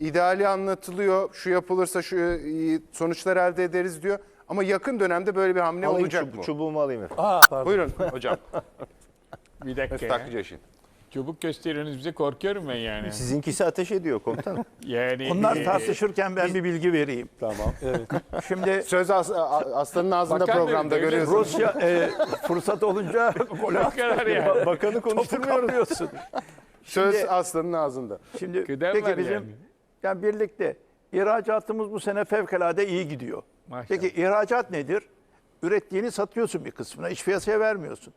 ideali anlatılıyor. Şu yapılırsa şu e, sonuçlar elde ederiz diyor. Ama yakın dönemde böyle bir hamle Alayım olacak çub- mı? Çubuğumu alayım efendim. Aa pardon. Buyurun hocam. Bir dakika. Aklıcaş'ın. Çubuk gösteriyorsunuz bize korkuyorum ben yani. Sizinkisi ateş ediyor komutanım. Yani Onlar e, tartışırken ben bir bilgi vereyim. Tamam. Şimdi Söz as- a- aslanın ağzında Bakan programda görüyorsunuz. Rusya e, fırsat olunca gol bu kadar yani. Bakanı konuşturmuyoruz. Söz aslanın ağzında. Şimdi Kıdem peki bizim yani. Yani. birlikte ihracatımız bu sene fevkalade iyi gidiyor. Maşallah. Peki ihracat nedir? Ürettiğini satıyorsun bir kısmına, iç piyasaya vermiyorsun.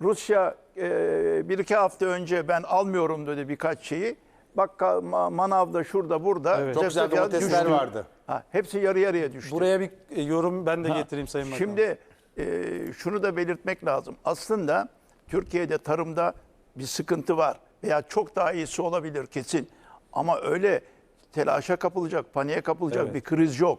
Rusya e, bir iki hafta önce ben almıyorum dedi birkaç şeyi. Bak ma- manavda şurada burada. Evet. Çok güzel fiyat domatesler düştü. vardı. Ha, hepsi yarı yarıya düştü. Buraya bir e, yorum ben de Ha, getireyim Sayın Bakan. Şimdi e, şunu da belirtmek lazım. Aslında Türkiye'de tarımda bir sıkıntı var veya çok daha iyisi olabilir kesin. Ama öyle telaşa kapılacak, paniğe kapılacak Evet. bir kriz yok.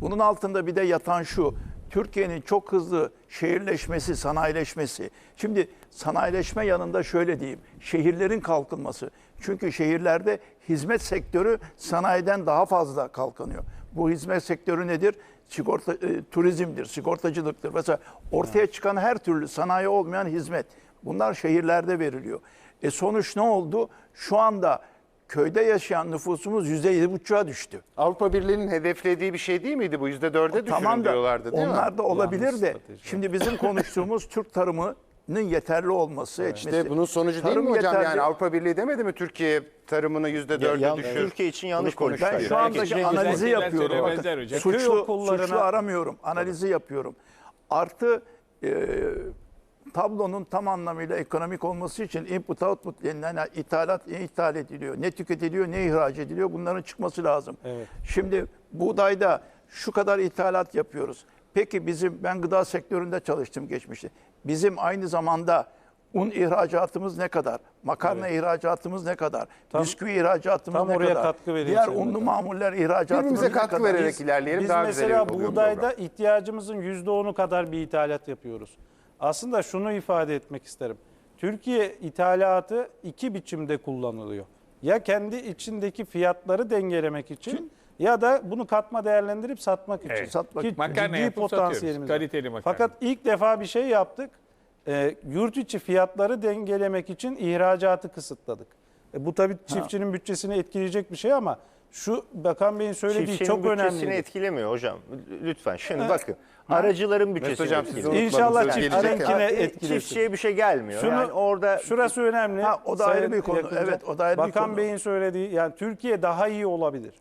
Bunun altında bir de yatan şu. Türkiye'nin çok hızlı şehirleşmesi, sanayileşmesi. Şimdi sanayileşme yanında şöyle diyeyim. Şehirlerin kalkınması. Çünkü şehirlerde hizmet sektörü sanayiden daha fazla kalkınıyor. Bu hizmet sektörü nedir? Sigorta, e, turizmdir, sigortacılıktır. Mesela ortaya çıkan her türlü sanayi olmayan hizmet. Bunlar şehirlerde veriliyor. E sonuç ne oldu? Şu anda köyde yaşayan nüfusumuz %7,5'a düştü. Avrupa Birliği'nin hedeflediği bir şey değil miydi bu? %4'e düşürün Tamam da diyorlardı değil onlar mi? da olabilir Yanlış de. strateji. Şimdi bizim konuştuğumuz Türk tarımının yeterli olması, etmesi. İşte bunun sonucu değil Tarım mi hocam? yeterli. Yani Avrupa Birliği demedi mi Türkiye tarımını %4'e Ya- düşür? Türkiye için yanlış Bunu konuştular. Ben konuşuyor. şu Herkes andaki güzel analizi şeyler yapıyorum. söylemezler Bakın, hocam. Köy suçlu, okullarına- suçlu aramıyorum. Analizi yapıyorum. Artı e, tablonun tam anlamıyla ekonomik olması için input output denilen yani ithalat ne ithal ediliyor, ne tüketiliyor, ne ihraç ediliyor bunların çıkması lazım. Evet. Şimdi buğdayda şu kadar ithalat yapıyoruz. Peki bizim ben gıda sektöründe çalıştım geçmişte. Bizim aynı zamanda un ihracatımız ne kadar? Makarna ihracatımız ne kadar? Tam- bisküvi ihracatımız tam ne oraya kadar? katkı Diğer unlu mamuller ihracatımız Birbirimize ne katkı kadar? vererek Biz- ilerleyelim. Biz daha güzel mesela buğdayda ihtiyacımızın %10'u kadar bir ithalat yapıyoruz. Aslında şunu ifade etmek isterim. Türkiye ithalatı iki biçimde kullanılıyor. Ya kendi içindeki fiyatları dengelemek için ya da bunu katma değerlendirip satmak için. Evet. Satmak Ki. Makarna ciddi potansiyelimiz. Kaliteli makarna. Fakat ilk defa bir şey yaptık. Ee, yurt içi fiyatları dengelemek için ihracatı kısıtladık. E, bu tabii çiftçinin bütçesini etkileyecek bir şey ama şu Bakan Bey'in söylediği Çiftçinin çok bütçesini önemli. etkilemiyor hocam. Lütfen şimdi bakın. Aracıların bütçesini hocam, siz unutmadınız. İnşallah Söz gelecek. çiftçininkine Ha, e, etkilesin. Çiftçiye bir şey gelmiyor. Şunu, yani orada şurası önemli. Ha, o da ayrı Sayın bir konu. Yakınca. Evet, o da ayrı bir Bakan konu. Bey'in söylediği yani Türkiye daha iyi olabilir.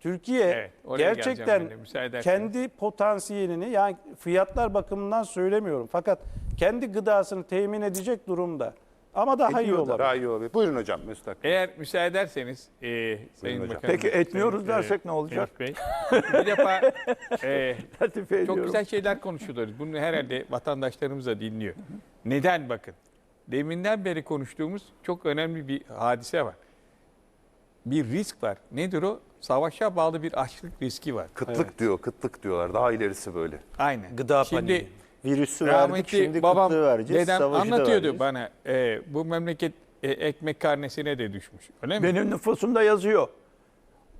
Türkiye Evet, oraya geleceğim gerçekten ben de, müsaade ederseniz. kendi potansiyelini yani fiyatlar bakımından söylemiyorum. Fakat kendi gıdasını temin edecek durumda. Ama daha iyi da. olabilir. Daha iyi olabilir. Buyurun hocam Mesut Aklı. Eğer müsaade ederseniz e, Sayın hocam. Bakanım. Peki etmiyoruz Sayın, dersek ne olacak? Bey. Bir defa e, Latife çok ediyorum. güzel şeyler konuşuyoruz. Bunu herhalde vatandaşlarımız da dinliyor. Neden bakın? Deminden beri konuştuğumuz çok önemli bir hadise var. Bir risk var. Nedir o? Savaşa bağlı bir açlık riski var. Kıtlık diyor, kıtlık diyorlar. Daha ilerisi böyle. Aynen. Gıda Şimdi paniği. Virüsü verdik şimdi babam, kıtlığı vereceğiz. dedem savaşı anlatıyordu bana. e, bu memleket e, ekmek karnesine de düşmüş. Öyle mi? Benim nüfusumda yazıyor.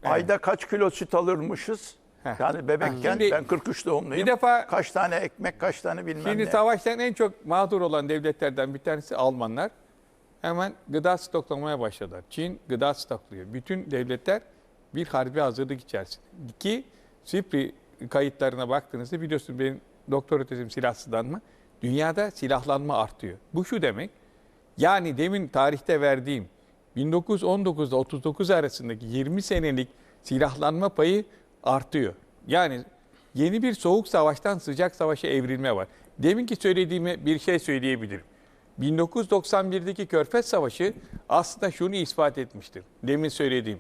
Ayda kaç kilo süt alırmışız? Heh. Yani bebekken Şimdi- ben 43 doğumluyum. Bir defa- kaç tane ekmek, kaç tane bilmem Şimdi ne. savaştan en çok mağdur olan devletlerden bir tanesi Almanlar. Hemen gıda stoklamaya başladılar. Çin gıda stokluyor. Bütün devletler bir harbi hazırlık içerisinde. İki, SIPRI kayıtlarına baktığınızda biliyorsunuz benim doktora tezim silahsızlanma. Dünyada silahlanma artıyor. Bu şu demek. Yani demin tarihte verdiğim 1919'da 39 arasındaki 20 senelik silahlanma payı artıyor. Yani yeni bir soğuk savaştan sıcak savaşa evrilme var. Deminki söylediğime bir şey söyleyebilirim. 1991'deki Körfez Savaşı aslında şunu ispat etmiştir. Demin söylediğim.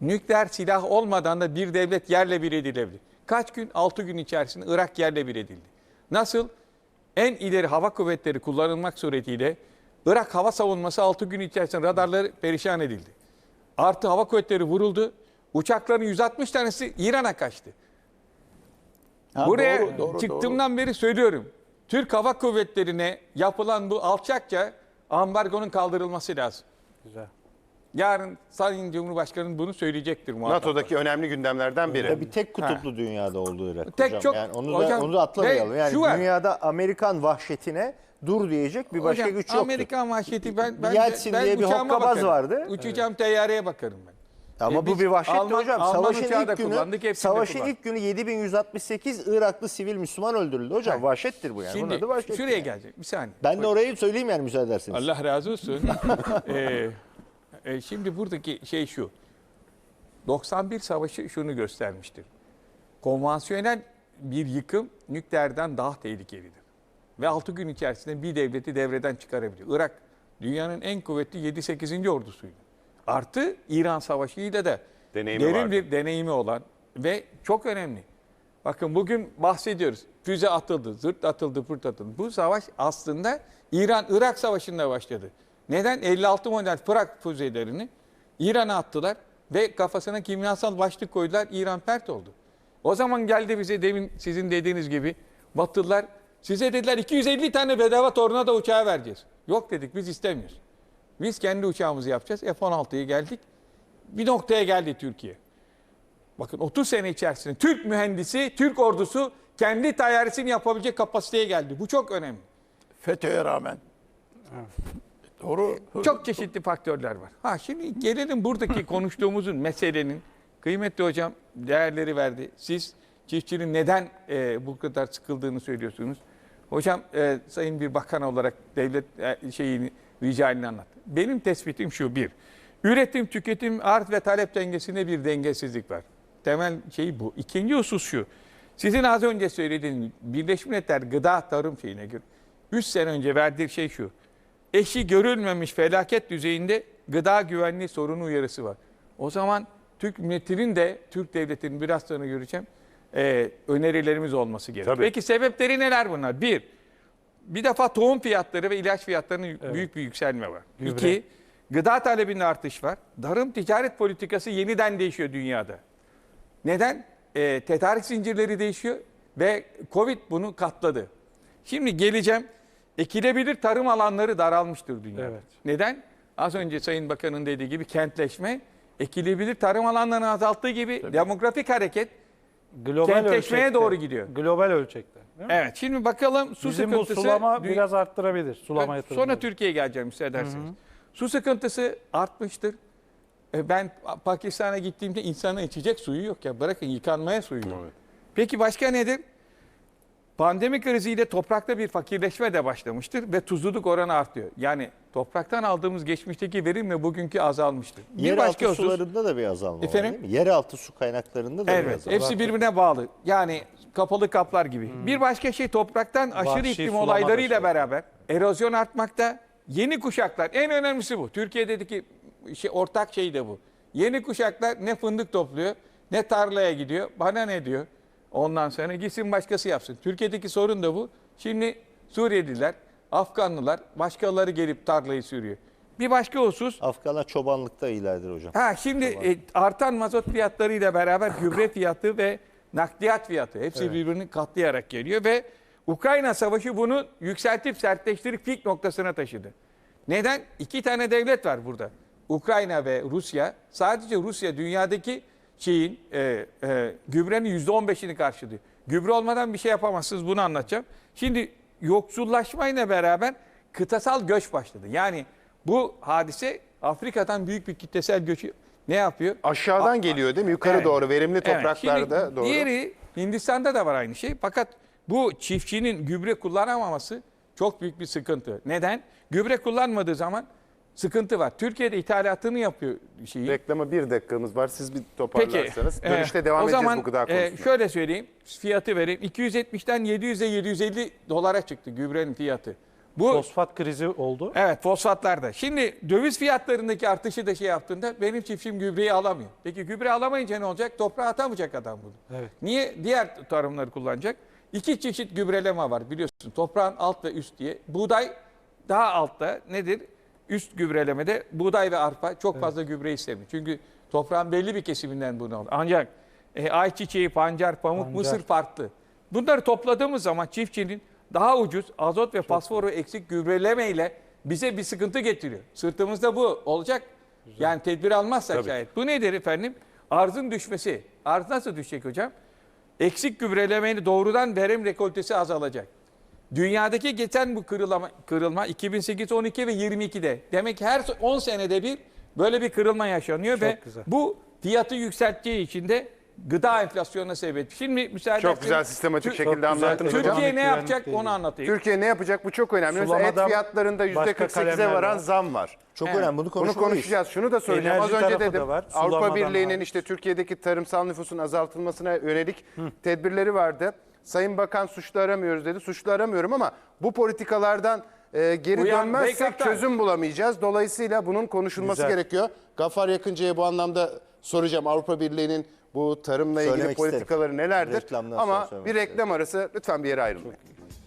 Nükleer silah olmadan da bir devlet yerle bir edilebilir. Kaç gün? 6 gün içerisinde Irak yerle bir edildi. Nasıl? En ileri hava kuvvetleri kullanılmak suretiyle Irak hava savunması 6 gün içerisinde radarları perişan edildi. Artı hava kuvvetleri vuruldu. Uçakların 160 tanesi İran'a kaçtı. Ha, Buraya doğru, doğru, çıktığımdan beri söylüyorum. Türk Hava Kuvvetleri'ne yapılan bu alçakça ambargonun kaldırılması lazım. Güzel. Yarın Sayın Cumhurbaşkanı bunu söyleyecektir muhakkak. NATO'daki önemli gündemlerden biri. Tabii tek kutuplu dünyada olduğu Irak Tek hocam. çok- yani onu da hocam, onu da atlamayalım. Yani dünyada Amerikan vahşetine dur diyecek bir başka Hocam, güç yoktu. Amerikan vahşeti ben ben, Yeltsin ben diye bir hokkabaz bakarım. vardı. Uçacağım teyyareye bakarım ben. Ama E, bu bir vahşetti Alman- hocam. Alman Savaşın da ilk günü, kullandık, savaşın kullandık. ilk günü 7168 Iraklı sivil Müslüman öldürüldü hocam. Vahşettir bu yani. Bunun Şimdi adı vahşet. şuraya yani. gelecek bir saniye. Ben de orayı söyleyeyim yani müsaade ederseniz. Allah razı olsun. Ee, e, şimdi buradaki şey şu. 91 savaşı şunu göstermiştir. Konvansiyonel bir yıkım nükleerden daha tehlikelidir. Ve 6 gün içerisinde bir devleti devreden çıkarabilir. Irak dünyanın en kuvvetli 7-8. ordusuydu. Artı İran Savaşı'yla da Deneyimi derin vardı. bir deneyimi olan ve çok önemli. Bakın bugün bahsediyoruz. Füze atıldı, zırt atıldı, pırt atıldı. Bu savaş aslında İran-Irak Savaşı'nda başladı. Neden? 56 model Fırak füzelerini İran'a attılar ve kafasına kimyasal başlık koydular. İran pert oldu. O zaman geldi bize demin sizin dediğiniz gibi Batılılar size dediler 250 tane bedava tornado uçağı vereceğiz. Yok dedik biz istemiyoruz. Biz kendi uçağımızı yapacağız. F-16'ya geldik. Bir noktaya geldi Türkiye. Bakın 30 sene içerisinde Türk mühendisi, Türk ordusu kendi tayyaresini yapabilecek kapasiteye geldi. Bu çok önemli. FETÖ'ye rağmen. Doğru. Çok çeşitli faktörler var. Ha şimdi gelelim buradaki konuştuğumuzun meselenin kıymetli hocam değerleri verdi. Siz çiftçinin neden e, bu kadar sıkıldığını söylüyorsunuz. Hocam e, sayın bir bakan olarak devlet e, şeyini ricalini anlattı. Benim tespitim şu bir. Üretim, tüketim, arz ve talep dengesinde bir dengesizlik var. Temel şey bu. İkinci husus şu. Sizin az önce söylediğiniz Birleşmiş Milletler gıda tarım şeyine göre 3 sene önce verdiği şey şu. Eşi görülmemiş felaket düzeyinde gıda güvenliği sorunu uyarısı var. O zaman Türk milletinin de Türk devletinin biraz sonra göreceğim e, önerilerimiz olması gerekiyor. Tabii. Peki sebepleri neler bunlar? Bir, bir defa tohum fiyatları ve ilaç fiyatlarının büyük bir yükselme var. Gübre. İki, gıda talebinde artış var. Tarım ticaret politikası yeniden değişiyor dünyada. Neden? E, tedarik zincirleri değişiyor ve Covid bunu katladı. Şimdi geleceğim. Ekilebilir tarım alanları daralmıştır dünyada. Evet. Neden? Az önce Sayın Bakan'ın dediği gibi kentleşme, ekilebilir tarım alanlarını azalttığı gibi demografik hareket. Global Kentleşmeye ölçekte- doğru gidiyor. Global ölçekte. değil mi? Evet şimdi bakalım su Bizim bu sıkıntısı. sulama dü- biraz arttırabilir. Sulama Evet. Sonra Türkiye'ye geleceğim müsaade ederseniz. Su sıkıntısı artmıştır. E, Ben Pakistan'a gittiğimde insana içecek suyu yok ya. Bırakın yıkanmaya suyu yok. Evet. Peki başka nedir? Pandemi kriziyle toprakta bir fakirleşme de başlamıştır ve tuzluluk oranı artıyor. Yani topraktan aldığımız geçmişteki verimle bugünkü azalmıştır. Bir Yeraltı başka husus, sularında da bir azalma Efendim? var değil mi? Yeraltı su kaynaklarında da bir Evet, azalma hepsi birbirine bağlı. Yani kapalı kaplar gibi. Bir başka şey topraktan aşırı Vahşi iklim olaylarıyla şey. beraber erozyon artmakta. Yeni kuşaklar en önemlisi bu. Türkiye'deki şey, ortak şey de bu. Yeni kuşaklar ne fındık topluyor ne tarlaya gidiyor. Bana ne diyor? Ondan sonra gitsin başkası yapsın. Türkiye'deki sorun da bu. Şimdi Suriyeliler, Afganlılar başkaları gelip tarlayı sürüyor. Bir başka husus Afganlar çobanlıkta iyilerdir hocam. Ha şimdi e, artan mazot fiyatlarıyla beraber gübre fiyatı ve nakliyat fiyatı hepsi birbirini katlayarak geliyor ve Ukrayna Savaşı bunu yükseltip sertleştirip pik noktasına taşıdı. Neden? İki tane devlet var burada. Ukrayna ve Rusya. Sadece Rusya dünyadaki şeyin e, e, gübrenin %15'ini karşılıyor. Gübre olmadan bir şey yapamazsınız bunu anlatacağım. Şimdi yoksullaşmayla beraber kıtasal göç başladı. Yani bu hadise Afrika'dan büyük bir kitlesel göçü ne yapıyor? Aşağıdan geliyor değil mi? Yukarı Evet. doğru, verimli Evet, topraklarda şimdi doğru. Diğeri Hindistan'da da var aynı şey. Fakat bu çiftçinin gübre kullanamaması çok büyük bir sıkıntı. Neden? Gübre kullanmadığı zaman sıkıntı var. Türkiye'de ithalatını yapıyor şeyi. Reklama bir dakikamız var. Siz bir Peki. toparlarsanız. e, Dönüşte devam o edeceğiz zaman, bu gıda e, konusuna. şöyle söyleyeyim. Fiyatı vereyim. 270'ten 700'e 750 dolara çıktı gübrenin fiyatı. Bu Fosfat krizi oldu. Evet fosfatlarda. Şimdi döviz fiyatlarındaki artışı da şey yaptığında benim çiftçim gübreyi alamıyor. Peki gübre alamayınca ne olacak? Toprağa atamayacak adam bunu. Evet. Niye? Diğer tarımları kullanacak. İki çeşit gübreleme var biliyorsun. Toprağın alt ve üst diye. Buğday daha altta nedir? Üst gübrelemede buğday ve arpa çok fazla gübre istemiyor. Çünkü toprağın belli bir kesiminden bunu alır. Ancak e, ayçiçeği, pancar, pamuk, Pancar. mısır farklı. Bunları topladığımız zaman çiftçinin daha ucuz azot ve fosforu eksik gübreleme ile bize bir sıkıntı getiriyor. Sırtımızda bu olacak. Yani tedbir almazsak şayet. Bu nedir efendim? Arzın düşmesi. Arz nasıl düşecek hocam? Eksik gübrelemeyle doğrudan verim rekoltesi azalacak. Dünyadaki geçen bu kırılma, kırılma 2008, 12 ve 22'de. Demek ki her 10 senede bir böyle bir kırılma yaşanıyor ve güzel. bu fiyatı yükselttiği için de gıda enflasyonuna sebep. Şimdi müsaade Çok etseniz- güzel sistematik Tü- şekilde anlattınız hocam. Türkiye ne yapacak onu anlatayım. Türkiye ne yapacak? Bu çok önemli. Mesela et Sulamadan fiyatlarında başka %48'e kalemler varan var. zam var. Çok Evet. önemli bunu Bunu konuşmalıyız. konuşacağız. Şunu da. Enerji Az önce tarafı da dedim. var. Avrupa Sulamadan Birliği'nin hariç. işte Türkiye'deki tarımsal nüfusun azaltılmasına yönelik tedbirleri vardı. Sayın Bakan suçlu aramıyoruz dedi. Suçlu aramıyorum ama bu politikalardan e, geri Uyan, dönmezsek çözüm bulamayacağız. Dolayısıyla bunun konuşulması Güzel. gerekiyor. Gafar Yakıncı'ya bu anlamda soracağım. Avrupa Birliği'nin bu tarımla ilgili Söylemek isterim. politikaları nelerdir? Reklamdan Ama söylemek bir reklam arası lütfen bir yere ayrılmayın.